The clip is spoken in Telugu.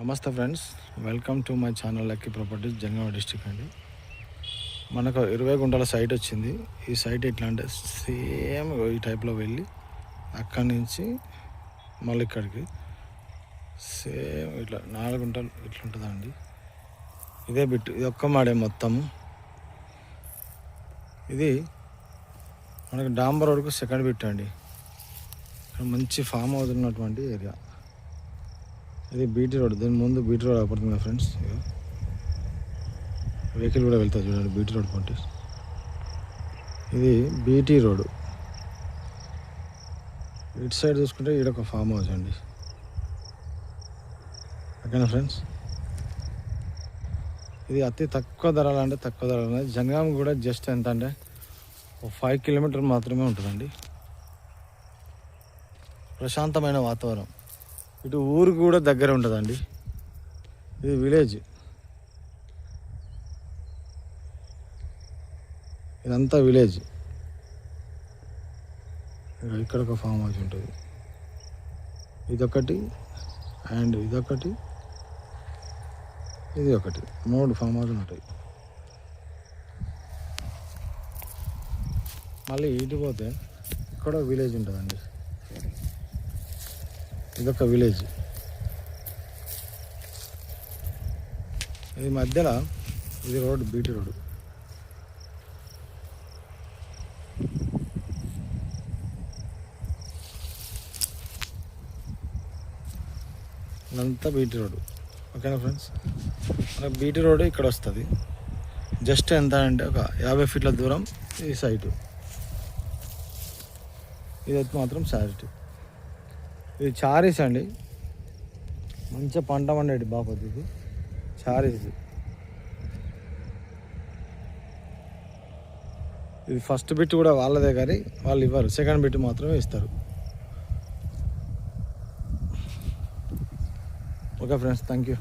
నమస్తే friends. Welcome to my channel lucky properties Janagama district అండి. మనకు ఇరవై గుంటల సైట్ వచ్చింది. ఈ సైట్ ఎట్లా అంటే సేమ్ ఈ టైప్లో వెళ్ళి అక్కడి నుంచి మళ్ళీ ఇక్కడికి. సేమ్ ఇట్లా నాలుగు గుంటలు ఇట్లా ఉంటుందండి ఇదే బిట్ ఇది ఒక్క మాడే మొత్తము ఇది మనకు డాంబర్ వరకు సెకండ్ బిట్ అండి. మంచి ఫామ్ హౌస్ ఉన్నటువంటి ఏరియా ఇది బీటీ రోడ్ దీని ముందు బీటీ రోడ్ పడుతుంది ఫ్రెండ్స్ వెహికల్ కూడా వెళ్తుంది చూడండి బీటీ రోడ్ పంటి ఇది బీటీ రోడ్. ఇటు సైడ్ చూసుకుంటే ఈడ ఒక ఫామ్ హౌస్ అండి. ఓకేనా ఫ్రెండ్స్? ఇది అతి తక్కువ ధరలు అంటే తక్కువ ధరలు అనేది జనగాం కూడా జస్ట్ ఎంత అంటే ఒక ఫైవ్ కిలోమీటర్ మాత్రమే ఉంటుందండి. ప్రశాంతమైన వాతావరణం. ఇటు ఊరు కూడా దగ్గర ఉంటుందండి. ఇది విలేజ్. ఇదంతా విలేజ్. ఇక్కడ ఒక ఫామ్ హౌస్ ఉంటుంది. ఇదొకటి అండ్ ఇదొకటి ఇది ఒకటి. మూడు ఫామ్ హౌస్లు ఉంటాయి. మళ్ళీ ఇటు పోతే ఇక్కడ విలేజ్ ఉంటుందండి. ఇదొక విలేజ్. ఇది మధ్యలో ఇది రోడ్ బీటీ రోడ్. ఇదంతా బీటీ రోడ్. ఓకేనా ఫ్రెండ్స్? మనకు బీటీ రోడ్ ఇక్కడ వస్తుంది జస్ట్ ఎంత అంటే ఒక యాభై ఫీట్ల దూరం ఈ సైటు. ఇది మాత్రం శారిటీ ఇది చారీస్ అండి. మంచిగా పంట పండేది బాపతి ఇది చారీస్. ఇది ఫస్ట్ బిట్ కూడా వాళ్ళదే కానీ వాళ్ళు ఇవ్వరు. సెకండ్ బిట్ మాత్రమే ఇస్తారు. Okay friends thank you